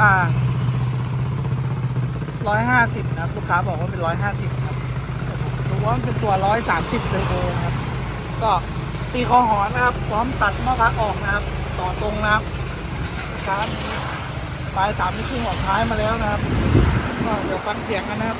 อ่าร้อยห้าสิบนะครับ ลูกค้าบอกว่าเป็นร้อยห้าสิบครับดูว่ามันเป็นตัวร้อยสามสิบเซอร์โบครับ ก็ตีคอหอนะครับ พร้อมตัดหม้อพักออกนะครับ ต่อตรงนะครับการปลายสามนิ้วครึ่งออกท้ายมาแล้วนะครับก็เดี๋ยวฟังเสียงกันนะครับ